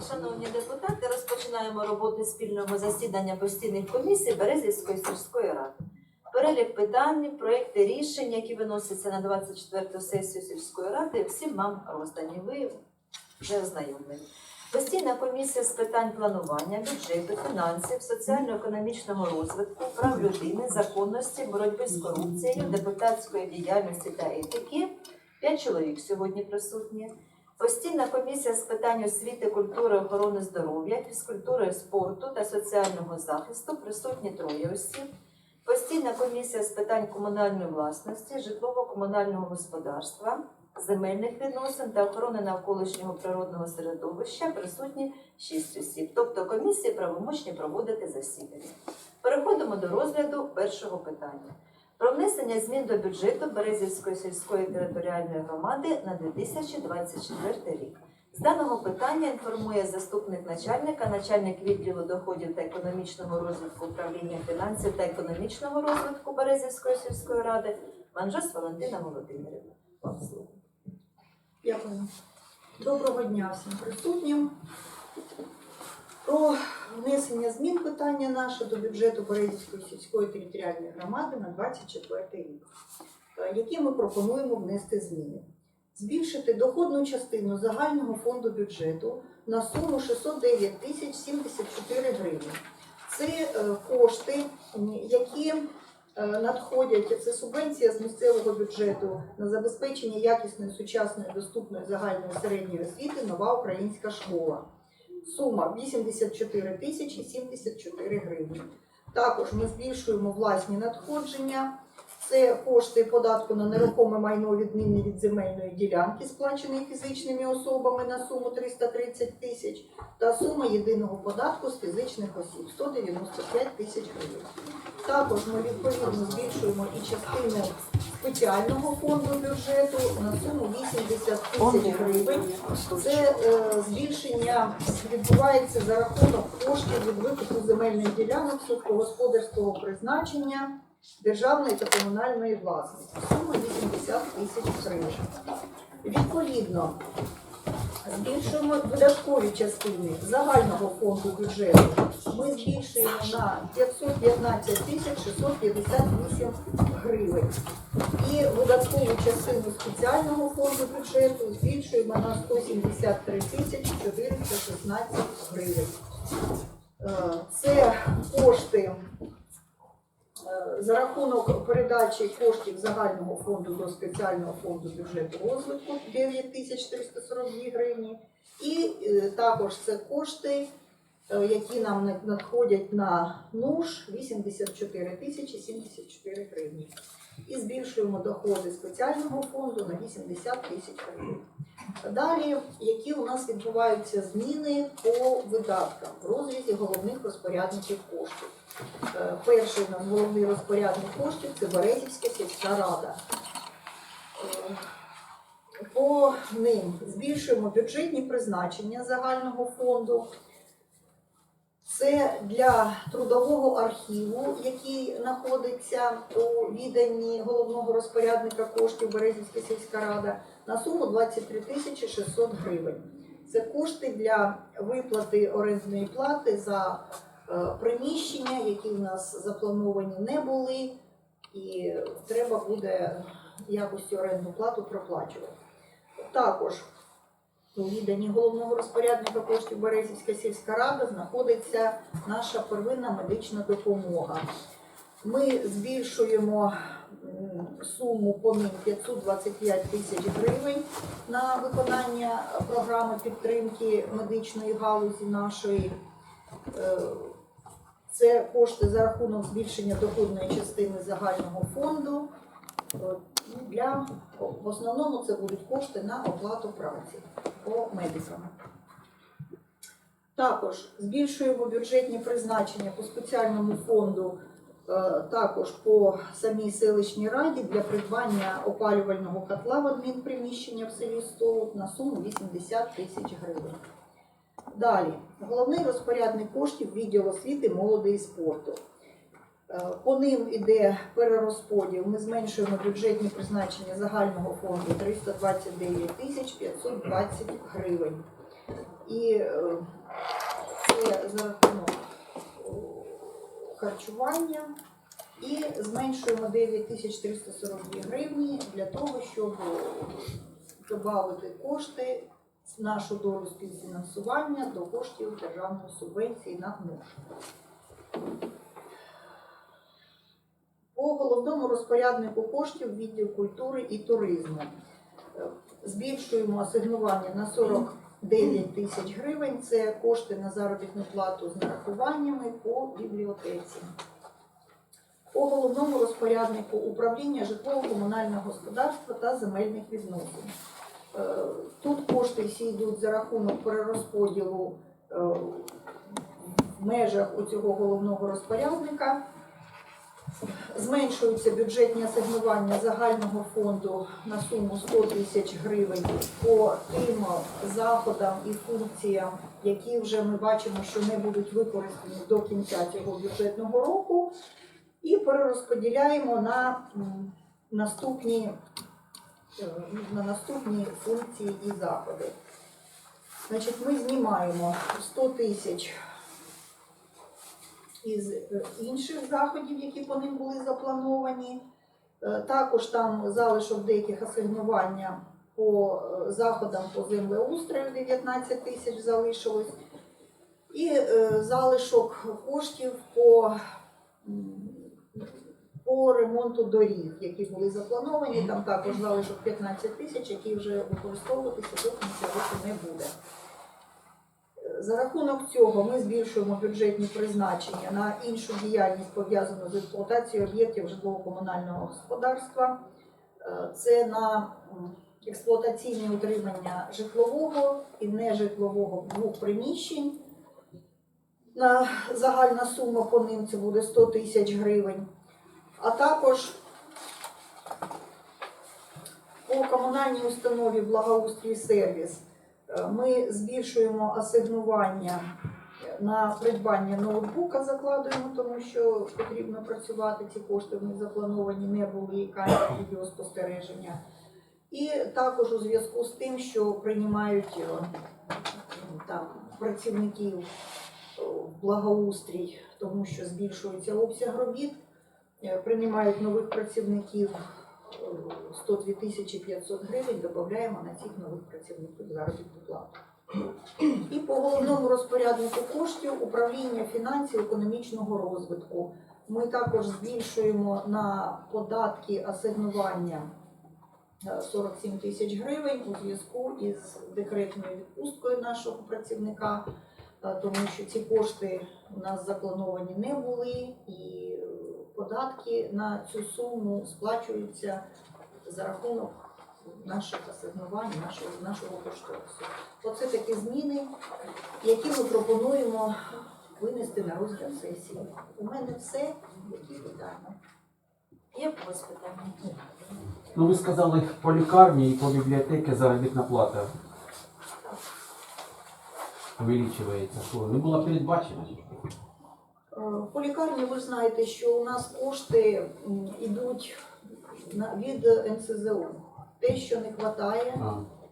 Шановні депутати, розпочинаємо роботу спільного засідання постійних комісій Березівської сільської ради. Перелік питань, проекти рішень, які виносяться на 24 сесію сільської ради, всім вам роздані. Ви вже ознайомлені. Постійна комісія з питань планування, бюджету, фінансів, соціально-економічного розвитку, прав людини, законності, боротьби з корупцією, депутатської діяльності та етики. П'ять чоловік сьогодні присутні. Постійна комісія з питань освіти, культури, охорони здоров'я, фізкультури, спорту та соціального захисту присутні троє осіб. Постійна комісія з питань комунальної власності, житлово-комунального господарства, земельних відносин та охорони навколишнього природного середовища присутні шість осіб. Тобто комісії правомочні проводити засідання. Переходимо до розгляду першого питання про внесення змін до бюджету Березівської сільської територіальної громади на 2024 рік. З даного питання інформує заступник начальника, начальник відділу доходів та економічного розвитку управління фінансів та економічного розвитку Березівської сільської ради Манжос Валентина Володимирівна. Дякую. Доброго дня всім присутнім. Про внесення змін питання наше до бюджету Березівської сільської територіальної громади на 24 рік, е, які ми пропонуємо внести зміни. Збільшити доходну частину загального фонду бюджету на суму 609 тисяч 74 гривні. Це е, кошти, які е, надходять, це субвенція з місцевого бюджету на забезпечення якісної, сучасної, доступної загальної середньої освіти нова українська школа. Сума 84 тисячі 74 гривні. Також ми збільшуємо власні надходження. Це кошти податку на нерухоме майно відмінне від земельної ділянки, сплаченої фізичними особами на суму 330 тисяч, та сума єдиного податку з фізичних осіб 195 тисяч гривень. Також ми відповідно збільшуємо і частину спеціального фонду бюджету на суму 80 тисяч гривень. Це е, збільшення відбувається за рахунок коштів від викупу земельних ділянок сільськогосподарського призначення державної та комунальної власності. Сума 80 тисяч гривень. Відповідно, збільшуємо видаткові частини загального фонду бюджету. Ми збільшуємо на 515 тисяч 658 гривень. І видаткову частину спеціального фонду бюджету збільшуємо на 173 тисячі 416 гривень. Е, Це кошти за рахунок передачі коштів загального фонду до спеціального фонду бюджету розвитку 9342 гривні. І е, також це кошти, е, які нам надходять на НУШ 84 тисячі 74 гривні. І збільшуємо доходи спеціального фонду на 80 тисяч гривень. Далі, які у нас відбуваються зміни по видаткам в розрізі головних розпорядників коштів. Е, Перший у нас головний розпорядник коштів це Березівська сільська рада. Е, По ним збільшуємо бюджетні призначення загального фонду. Це для трудового архіву, який знаходиться у відданні головного розпорядника коштів Березівська сільська рада, на суму 23 тисячі 600 гривень. Це кошти для виплати орендної плати за приміщення, які в нас заплановані не були, і треба буде якось орендну плату проплачувати. Також у відданні головного розпорядника коштів Березівська сільська рада знаходиться наша первинна медична допомога. Ми збільшуємо суму по ним 525 тисяч гривень на виконання програми підтримки медичної галузі нашої. Це кошти за рахунок збільшення доходної частини загального фонду. Е, Для в основному це будуть кошти на оплату праці по медикам. Також збільшуємо бюджетні призначення по спеціальному фонду, е, також по самій селищній раді для придбання опалювального котла в адмінприміщення в селі Столот на суму 80 тисяч гривень. Далі, головний розпорядник коштів відділ освіти, молоді і спорту. Е, По ним іде перерозподіл. Ми зменшуємо бюджетні призначення загального фонду 329 тисяч 520 гривень. І е, це за рахунок харчування. І зменшуємо 9342 гривні для того, щоб додати кошти нашу долю співфінансування до коштів державної субвенції на НУШ. По головному розпоряднику коштів відділ культури і туризму е, збільшуємо асигнування на 49 тисяч гривень. Це кошти на заробітну плату з нарахуваннями по бібліотеці. По головному розпоряднику управління житлово-комунального господарства та земельних відносин. Е, Тут кошти всі йдуть за рахунок перерозподілу е, в межах цього головного розпорядника. Зменшуються бюджетні асигнування загального фонду на суму 100 тисяч гривень по тим заходам і функціям, які вже ми бачимо, що не будуть використані до кінця цього бюджетного року, і перерозподіляємо на наступні, на наступні функції і заходи. Значить, ми знімаємо 100 тисяч із е, інших заходів, які по ним були заплановані. Е, Також там залишок деяких асигнування по е, заходам по землеустрою 19 тисяч залишилось. І е, залишок коштів по, по ремонту доріг, які були заплановані. Там також залишок 15 тисяч, які вже використовуватися до кінця року не буде. За рахунок цього ми збільшуємо бюджетні призначення на іншу діяльність, пов'язану з експлуатацією об'єктів житлово-комунального господарства. Е, Це на експлуатаційне утримання житлового і нежитлового двох приміщень. На загальна сума по ним це буде 100 тисяч гривень. А також по комунальній установі благоустрій сервіс Е, Ми збільшуємо асигнування на придбання ноутбука, закладуємо, тому що потрібно працювати. Ці кошти них заплановані не були камери відеоспостереження. І також у зв'язку з тим, що приймають е, там працівників е, благоустрій, тому що збільшується обсяг робіт, е, приймають нових працівників. е, 102 тисячі 500 гривень додаємо на цих нових працівників заробітну плату. І по головному розпоряднику коштів управління фінансів економічного розвитку. Ми також збільшуємо на податки асигнування е, 47 тисяч гривень у зв'язку із декретною відпусткою нашого працівника, е, тому що ці кошти у нас заплановані не були, і е, податки на цю суму сплачуються за рахунок наших асигнувань, нашого, нашого кошторису. Оце такі зміни, які ми пропонуємо винести на розгляд сесії. У мене все, які питання. Є в когось питання? Ну ви сказали по лікарні і по бібліотеці заробітна плата увеличується. Що, не була передбачена? Е, По лікарні ви знаєте, що у нас кошти йдуть від НСЗУ. Те, що не вистачає,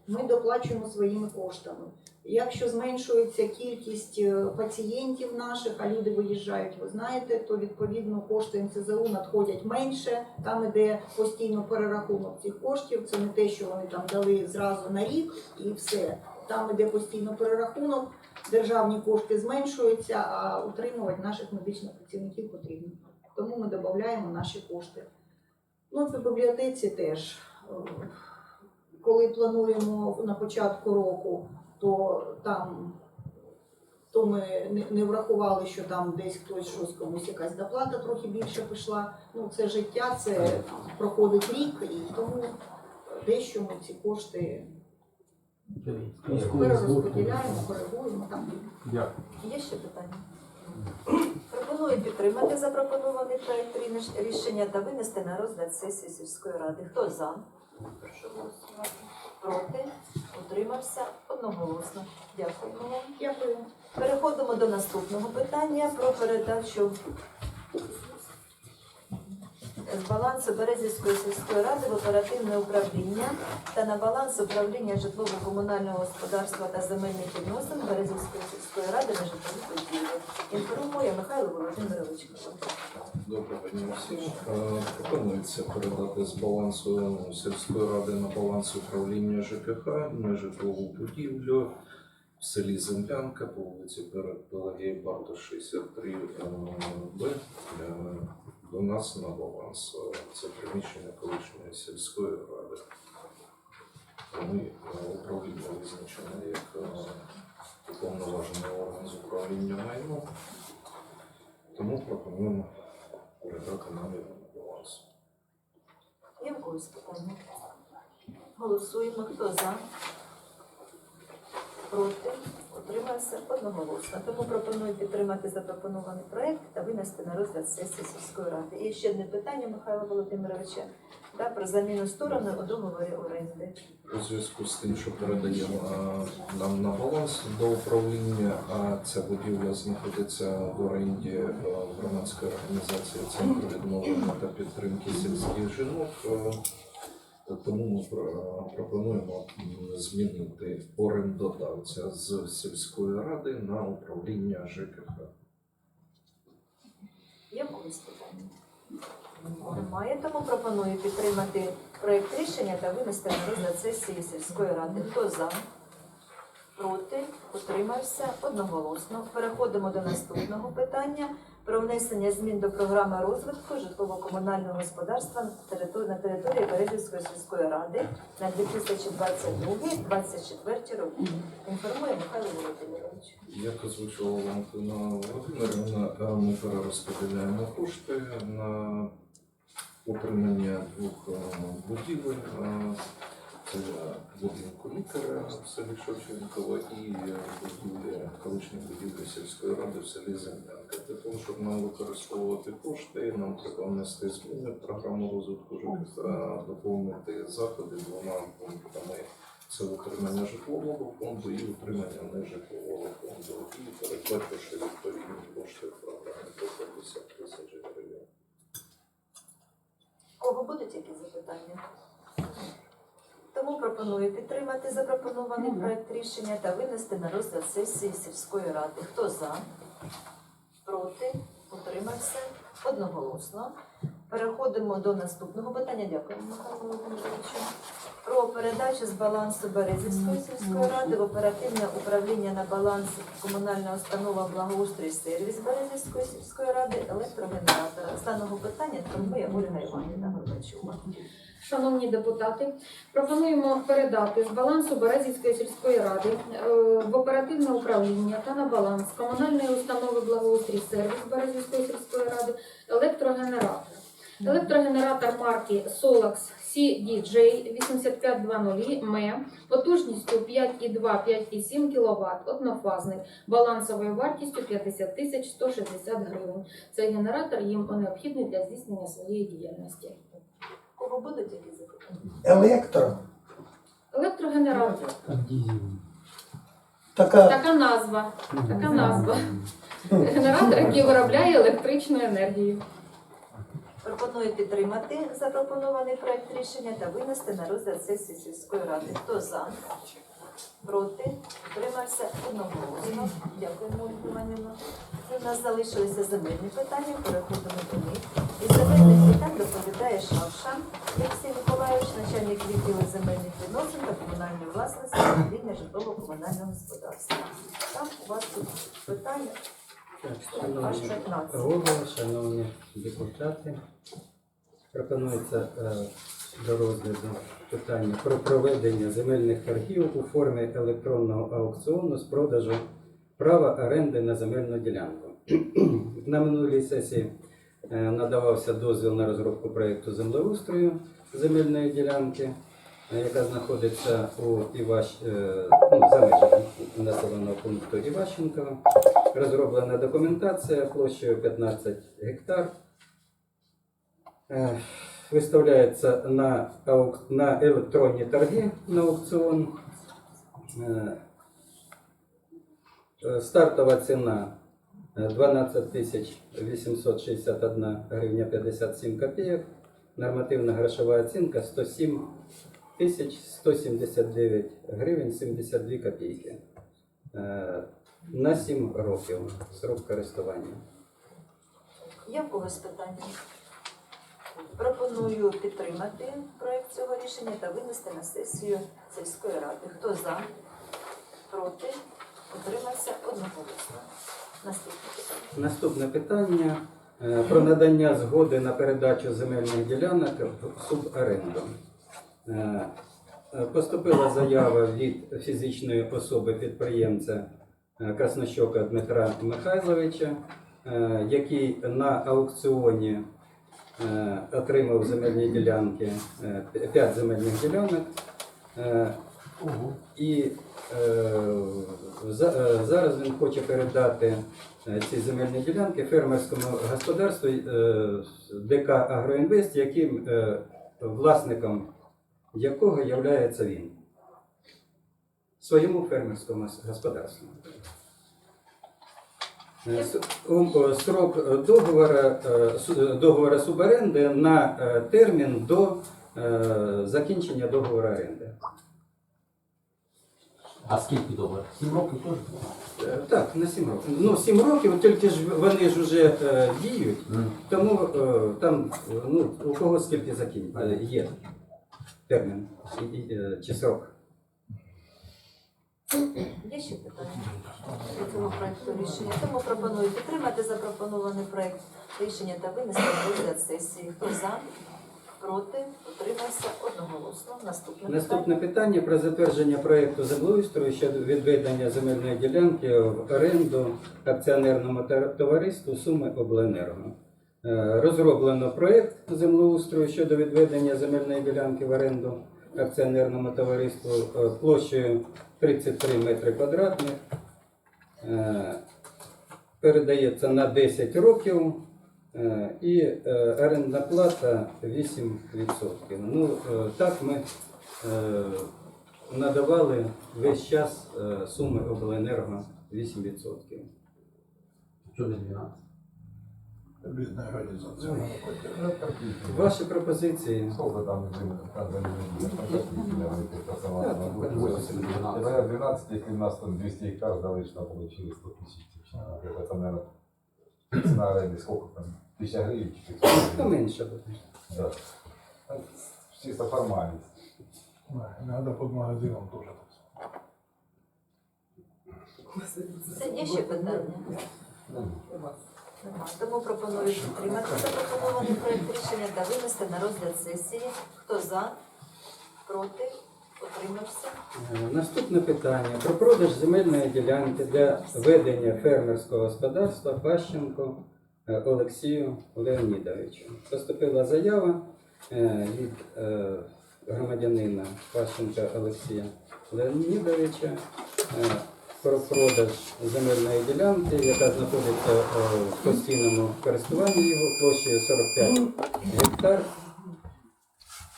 ми доплачуємо своїми коштами. Якщо зменшується кількість е, пацієнтів наших, а люди виїжджають, ви знаєте, то відповідно кошти НСЗУ надходять менше. Там іде постійно перерахунок цих коштів. Це не те, що вони там дали зразу на рік і все. Там іде постійно перерахунок, державні кошти зменшуються, а утримувати наших медичних працівників потрібно. Тому ми додаємо наші кошти. Ну, по бібліотеці теж. е, Коли плануємо на початку року, то там то ми не, не врахували, що там десь хтось щось комусь якась доплата трохи більше пішла. Ну, це життя, це проходить рік, і тому дещо ми ці кошти перерозподіляємо, там. Дякую. Є ще питання? Пропоную підтримати запропонований проект рішення та винести на розгляд сесії сільської ради. Хто за? Прошу голосувати. Проти? Утримався? Одноголосно. Дякуємо. Дякую. Переходимо до наступного питання про передачу з балансу Березівської сільської ради в оперативне управління та на баланс управління житлово-комунального господарства та земельних відносин Березівської сільської ради на житлові будівлі. Інформує Михайло Володимирович. Доброго дня всім. Пропонується передати з балансу сільської ради на баланс управління ЖКХ нежитлову будівлю в селі Землянка по вулиці Пелагеї Барто 63 е, Б до нас на баланс. Е, Це приміщення колишньої сільської ради. Ми е, управління визначено як е, уповноважений орган з управління майном. Тому пропонуємо передати нам на баланс. Є в когось питання? Голосуємо. Хто за? Проти? Утримався одноголосно. Тому пропоную підтримати запропонований проект та винести на розгляд сесії сільської ради. І ще одне питання Михайла Володимировича да, про заміну сторони у договорі оренди. У зв'язку з тим, що передаємо нам на баланс до управління, а ця будівля знаходиться в оренді е, громадської організації Центру відновлення та підтримки сільських жінок. Тому ми пропонуємо змінити орендодавця з сільської ради на управління ЖКХ. Є когось питання? Немає, тому пропоную підтримати проект рішення та винести на розгляд сесії сільської ради. Хто за? Проти? Утримався одноголосно. Переходимо до наступного питання про внесення змін до програми розвитку житлово-комунального господарства на території, Березівської сільської ради на 2022-2024 роки. Інформує Михайло Володимирович. Як озвучувала Валентина Володимирівна, е, ми перерозподіляємо кошти на утримання двох е, будівель. Будинку лікаря в селі Шевченкова і е, будівлі, будівлі сільської ради в селі Землянка. Для того, щоб нам використовувати кошти, нам треба внести зміни в програму розвитку ЖКХ, доповнити заходи двома пунктами. Це утримання житлового фонду і утримання нежитлового фонду. І передбачивши відповідні кошти в програмі по 50 тисяч гривень. Кого будуть якісь запитання? Тому пропоную підтримати запропонований проект рішення та винести на розгляд сесії сільської ради. Хто за? Проти? Утримався? Одноголосно. Переходимо до наступного питання. Дякую, Михайло Володимировичу. Про передачу з балансу Березівської сільської ради в оперативне управління на баланс комунальна установа благоустрій сервіс Березівської сільської ради електрогенератора. З даного питання інформує Ольга Іванівна Горбачова. Шановні депутати, пропонуємо передати з балансу Березівської сільської ради е, в оперативне управління та на баланс комунальної установи благоустрій сервіс Березівської сільської ради електрогенератор. Електрогенератор марки Solax CDJ 8520 МЕ потужністю 5,2-5,7 кВт однофазний, балансовою вартістю 50 тисяч 160 гривень. Цей генератор їм необхідний для здійснення своєї діяльності. Кого будуть якісь запитання? Електро. Електрогенератор. Така Така назва. Така назва. Генератор, який виробляє електричну енергію. Пропоную підтримати запропонований проект рішення та винести на розгляд сесії сільської ради. Хто за? Проти? Утримався одноголосно. Дякуємо. Це в нас залишилися земельні питання, переходимо до них. Із земельних питань доповідає Шавша Олексій Миколаївич, начальник відділу земельних відносин та комунальної власності управління житлово-комунального господарства. Там у вас тут питання аж 15. Голово, шановні депутати, пропонується е, до розгляду питання про проведення земельних торгів у формі електронного аукціону з продажу права оренди на земельну ділянку. На минулій сесії е, надавався дозвіл на розробку проєкту землеустрою земельної ділянки, е, яка знаходиться у Іваш... ну, за межами населеного пункту Іващенкова. Розроблена документація площею 15 гектар. Е, Виставляється на, на електронні торги на аукціон. Е, е, Стартова ціна е, 12 тисяч 861 гривня 57 копійок. нормативна грошова оцінка 107 тисяч 179 гривень 72 копійки. Е, На 7 років срок користування. Є в когось питання? Пропоную підтримати проект цього рішення та винести на сесію сільської ради. Хто за? Проти? Утримався одноголосно. Наступне питання. Наступне питання е, про надання згоди на передачу земельних ділянок в суборенду. Е, Поступила заява від фізичної особи підприємця е, Краснощока Дмитра Михайловича, е, який на аукціоні отримав земельні ділянки, 5 земельних ділянок. І за- зараз він хоче передати ці земельні ділянки фермерському господарству ДК Агроінвест, яким власником якого є він. Своєму фермерському господарству. Е, с- ум- е, Срок договора, е, договора суборенди на термін до закінчення договору оренди. А скільки договорів? Сім років теж? Так, на 7 років. Ну, 7 років, тільки ж вони ж вже діють, тому там ну, у кого скільки закін... е, є термін чи срок. Є ще питання до цього проекту рішення? Тому пропоную підтримати запропонований проект рішення та винести розгляд сесії. Хто за? Проти? Утримався одноголосно. Наступне Наступне питання про затвердження проєкту землеустрою щодо відведення земельної ділянки в оренду акціонерному товариству Суми Обленерго. Е, Розроблено проєкт землеустрою щодо відведення земельної ділянки в оренду акціонерному товариству е, площею 33 метри квадратних. Е, Передається на 10 років і орендна плата 8%. Ну, так ми надавали весь час суми обленерго 8%. Чого не 12? Бідна організація. Ваші пропозиції? Сколько там земли? Там земли Так, не так, 8, 12. 12, если у нас там 200 гектар дали, что получили 100 тысяч. Это, наверное, цена аренды сколько там? Тысяча гривен? Та 400 менше буде. Да. Это Чисто формальность. Надо під магазином теж. Це є ще питання? Нема. Тому пропоную підтримати запропонований проект рішення та винести на розгляд сесії. Хто за? Проти? Утримався? Е, Наступне питання про продаж земельної ділянки для ведення фермерського господарства Пащенко е, Олексію Леонідовичу. Поступила заява е, від громадянина Пащенка Олексія Леонідовича про продаж земельної ділянки, яка знаходиться е, в постійному користуванні його площею 45 гектар.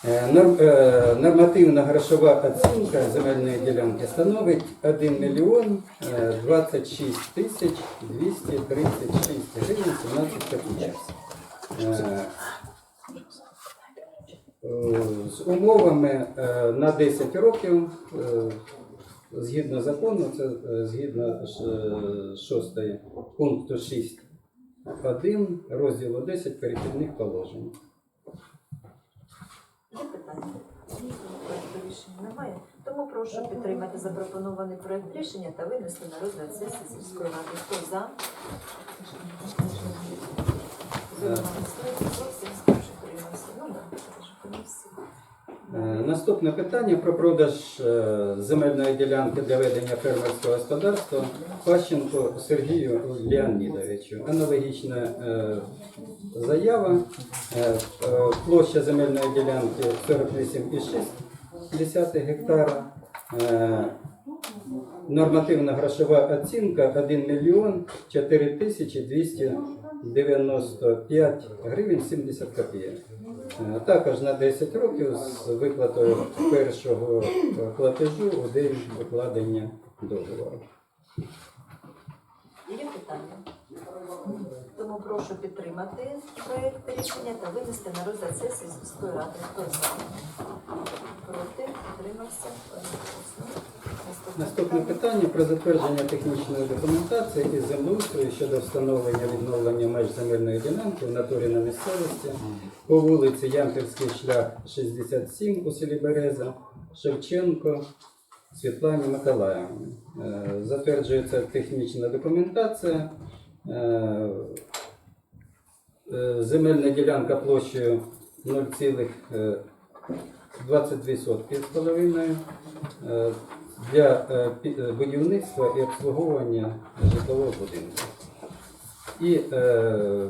Е, е, Нормативна грошова оцінка земельної ділянки становить 1 мільйон е, 26 тисяч 236 гривень 17 копійок. З умовами на 10 років, згідно закону, це е, згідно 6 пункту 6.1 розділу 10 перехідних положень. Є питання? Проекту рішення немає. Тому прошу підтримати запропонований проект рішення та винести на розгляд сесії сільської ради. Хто за? Зовсім скажу, утримався. Ну ж комісія. Е, Наступне питання про продаж е, земельної ділянки для ведення фермерського господарства Пащенко Сергію Леонідовичу. Аналогічна е, заява. Е, е, Площа земельної ділянки 48,6 гектара. Е, Нормативна грошова оцінка 1 мільйон 4 тисячі 295 гривень 70 копійок. Е, Також на 10 років з виплатою першого платежу у день укладення договору. Є питання? Тому прошу підтримати проєкт рішення та винести на розгляд сесії сільської ради. Хто за? Проти? Утримався? Наступне питання про затвердження технічної документації із землеустрою щодо встановлення відновлення меж земельної ділянки в натурі на місцевості по вулиці Ямпільський шлях 67 у селі Береза, Шевченко, Світлані Миколаївні. Е, Затверджується технічна документація. Е, е, Земельна ділянка площею 0,22 сотки з половиною для е, е, будівництва і обслуговування житлового будинку. І е,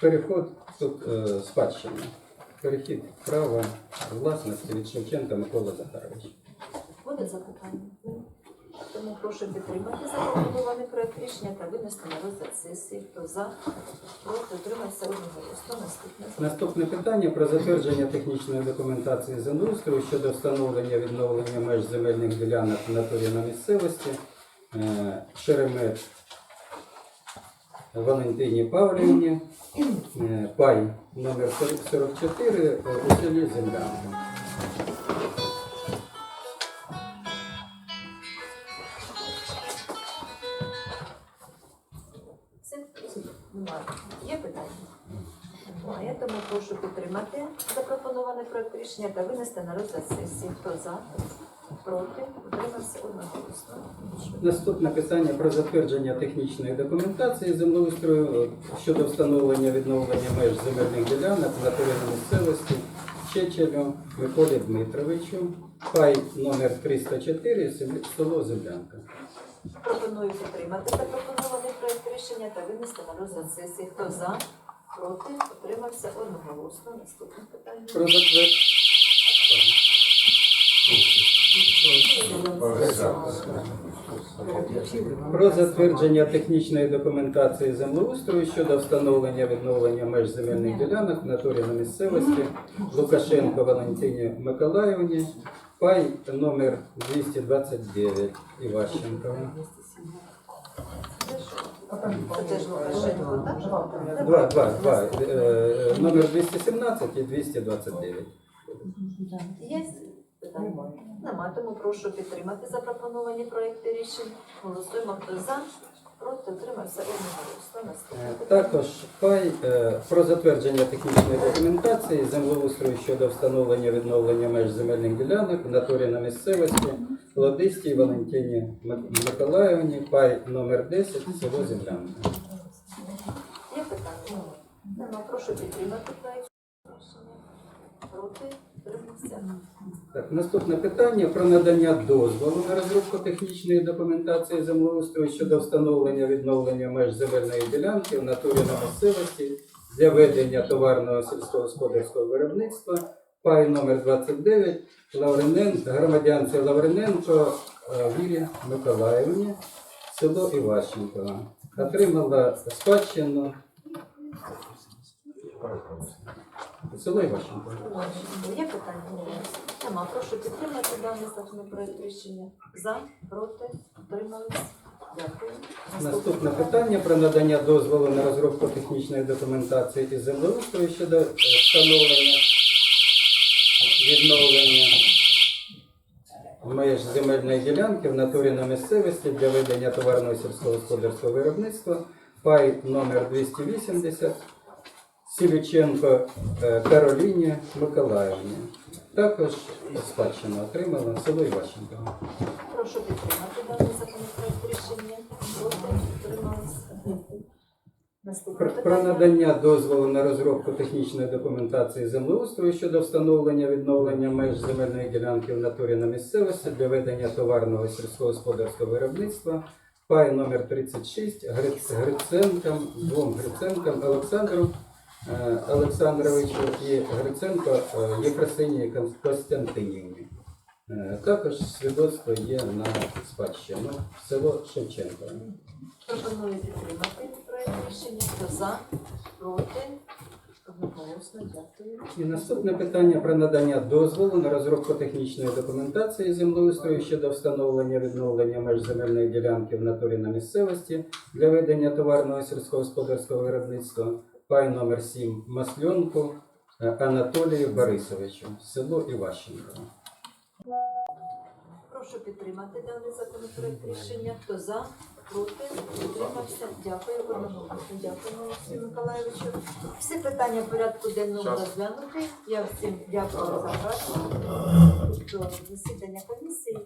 переход тут е, спадщини. Перехід права власності від Шевченка Микола Захаровича. Буде запитання? Тому прошу підтримати запропонований проект рішення та винести на розгляд сесії. Хто за? Проти? Утримався? Одноголосно. Наступне. Наступне питання про затвердження технічної документації землеустрою щодо встановлення відновлення меж земельних ділянок в натурі на місцевості. Е, Шеремет Валентині Павлівні, е, пай номер 44 е, у селі Землянка. Немає, тому прошу підтримати запропонований проект рішення та винести на розгляд сесії. Хто за? Проти? Утримався? Одноголосно. Наступне питання про затвердження технічної документації землеустрою е, щодо встановлення відновлення меж земельних ділянок на місцевості Чечелю Миколі Дмитровичу, пай номер 304, село Землянка. Пропоную підтримати запропонований проект рішення та винести на розгляд сесії. Хто за? Проти? Утримався? Одноголосно. Наступне питання. Про. Про затвердження технічної документації землеустрою щодо встановлення відновлення меж земельних ділянок в натурі на місцевості Лукашенко Валентині Миколаївні, пай номер 229 Іващенко. Це теж Лукашенко, так? Два, два, два. Е, номер 217 і 229. Є? Питання? Нема, тому прошу підтримати запропоновані проекти рішень. Голосуємо, хто за, проти, утримався Е. Також пай е, про затвердження технічної документації землеустрою щодо встановлення відновлення меж земельних ділянок в натурі на місцевості Ладистій Валентині Мик- Миколаївні, пай номер 10, село Землянка. Є питання? Нема, прошу підтримати проект. Проти. Так, наступне питання про надання дозволу на розробку технічної документації землеустрою щодо встановлення відновлення меж земельної ділянки в натурі на місцевості для ведення товарного сільськогосподарського виробництва. Пай номер 29 Лавринен, громадянці Лавриненко е, Вірі Миколаївні, село Іващенко. Отримала спадщину село Іващенко. Є питання? Нема, прошу підтримати даний законопроект рішення. За, проти, утримались. Дякую. Наступне питання про надання дозволу на розробку технічної документації із землеустрою щодо е, встановлення відновлення меж земельної ділянки в натурі на місцевості для ведення товарного сільськогосподарського виробництва пай номер 280 Сілюченко е, Кароліні Миколаївні. Також спадщину отримала село Іващенко. Прошу підтримати даний законопроект рішення. Про, про надання дозволу на розробку технічної документації землеустрою щодо встановлення відновлення меж земельної ділянки в натурі на місцевості для ведення товарного сільськогосподарського виробництва. Пай номер 36 Гриц- Гриценкам, двом Гриценкам Олександру е, Олександровичу і Гриценко е, Єфросинії Кон- Костянтинівні. Е, Також свідоцтво є на спадщину село Шевченко. Пропоную підтримати проект рішення. Хто за, проти, Одноголосно, дякую. І наступне питання про надання дозволу на розробку технічної документації землеустрою щодо встановлення відновлення меж земельної ділянки в натурі на місцевості для ведення товарного сільськогосподарського виробництва пай номер 7 Масльонку е, Анатолію Борисовичу, село Іващенко. Прошу підтримати даний законопроект рішення. Хто за, проти, утримався. Дякую одноголосно. Дякую, Олексію Миколаївичу. Всі питання порядку денного розглянути. Я всім дякую за працю. Тобто засідання комісії.